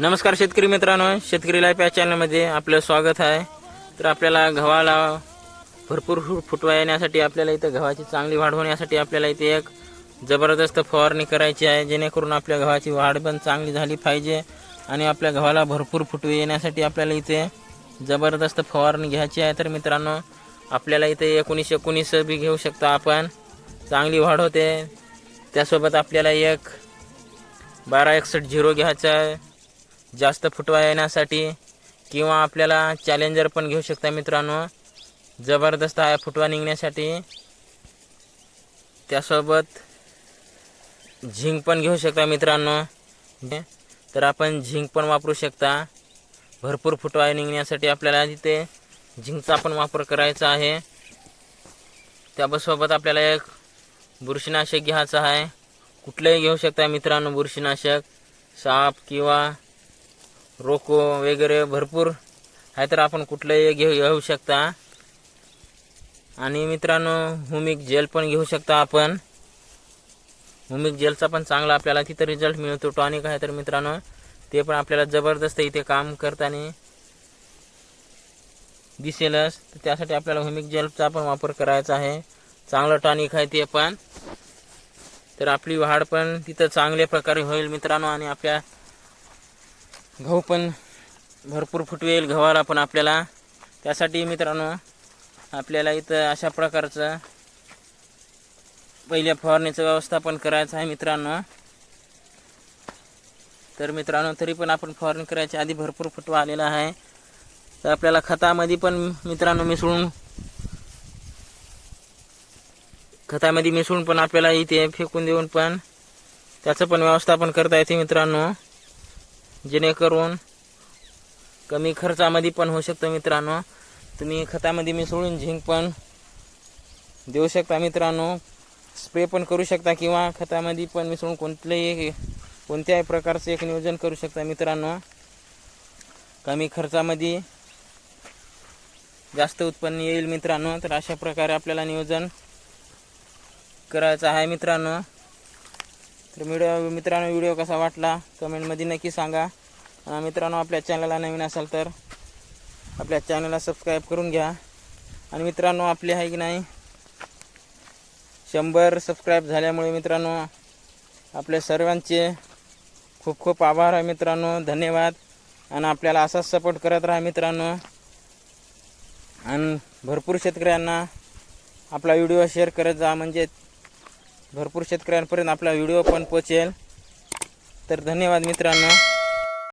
नमस्कार शेतकरी मित्रांनो शेतकरी लाईफ या चॅनलमध्ये आपलं स्वागत आहे. तर आपल्याला गव्हाला भरपूर फुटवा येण्यासाठी आपल्याला इथं गव्हाची चांगली वाढ होण्यासाठी आपल्याला इथे एक जबरदस्त फवारणी करायची आहे. जेणेकरून आपल्या गव्हाची वाढ पण चांगली झाली पाहिजे आणि आपल्या गव्हाला भरपूर फुटवे येण्यासाठी आपल्याला इथे जबरदस्त फवारणी घ्यायची आहे. तर मित्रांनो आपल्याला इथे एकोणीस एकोणीस बी घेऊ शकता आपण. चांगली वाढ होते. त्यासोबत आपल्याला एक बारा एकसष्ट झिरो घ्यायचा आहे. जास्त फुटवा येण्यासाठी किंवा आपल्याला चॅलेंजर पण घेऊ शकता मित्रांनो. जबरदस्त आहे फुटवा निघण्यासाठी. त्यासोबत झिंक पण घेऊ शकता मित्रांनो. तर आपण झिंक पण वापरू शकता. भरपूर फुटवा निघण्यासाठी आपल्याला तिथे झिंकचा पण वापर करायचा आहे. त्यासोबत आपल्याला एक बुरशीनाशक घ्यायचं आहे. कुठलंही घेऊ शकता मित्रांनो बुरशीनाशक साप किंवा रोको वगैरे भरपूर. आहे तर आपण कुठलंही घेऊ घेऊ शकता. आणि मित्रांनो हुमिक जेल पण घेऊ शकता आपण. हुमिक जेलचा पण चांगला आपल्याला तिथं रिझल्ट मिळतो. टॉनिक आहे तर मित्रांनो ते पण आपल्याला जबरदस्त इथे काम करताना दिसेलच. तर त्यासाठी आपल्याला हुमिक जेलचा पण वापर करायचा आहे. चांगलं टॉनिक आहे ते पण. तर आपली वाढ पण तिथं चांगल्या प्रकारे होईल मित्रांनो आणि आपल्या गहू पण भरपूर फुटवेल गव्हाला पण आपल्याला. त्यासाठी मित्रांनो आपल्याला इथं अशा प्रकारचं पहिल्या फवारणीचं व्यवस्थापन करायचं आहे मित्रांनो. तर मित्रांनो तरी पण आपण फवारणी करायच्या आधी भरपूर फुटवा आलेला आहे. तर आपल्याला खतामध्ये पण मित्रांनो मिसळून खतामध्ये मिसळून पण आपल्याला इथे फेकून देऊन पण त्याचं पण व्यवस्थापन करता येते मित्रांनो. जेणेकरून कमी खर्चामध्ये पण होऊ शकतं मित्रांनो. तुम्ही खतामध्ये मिसळून झिंक पण देऊ शकता मित्रांनो. स्प्रे पण करू शकता किंवा खतामध्ये पण मिसळून कोणत्याही कोणत्याही प्रकारचं एक नियोजन करू शकता मित्रांनो. कमी खर्चामध्ये जास्त उत्पन्न येईल मित्रांनो. तर अशा प्रकारे आपल्याला नियोजन करायचं आहे मित्रांनो. तर व्हिडिओ मित्रांनो व्हिडिओ कसा वाटला? कमेंटमध्ये नक्की सांगा. मित्रांनो आपल्या चॅनलला नवीन असाल तर आपल्या चॅनलला सबस्क्राईब करून घ्या. आणि मित्रांनो आपले आहे की नाही शंभर सबस्क्राईब झाल्यामुळे मित्रांनो आपल्या सर्वांचे खूप खूप आभार आहे मित्रांनो धन्यवाद. आणि आपल्याला असाच सपोर्ट करत राहा मित्रांनो. आणि भरपूर शेतकऱ्यांना आपला व्हिडिओ शेअर करत जा म्हणजे भरपूर शेतकऱ्यांपर्यंत आपला व्हिडिओ पण पोचेल तर धन्यवाद मित्रांनो.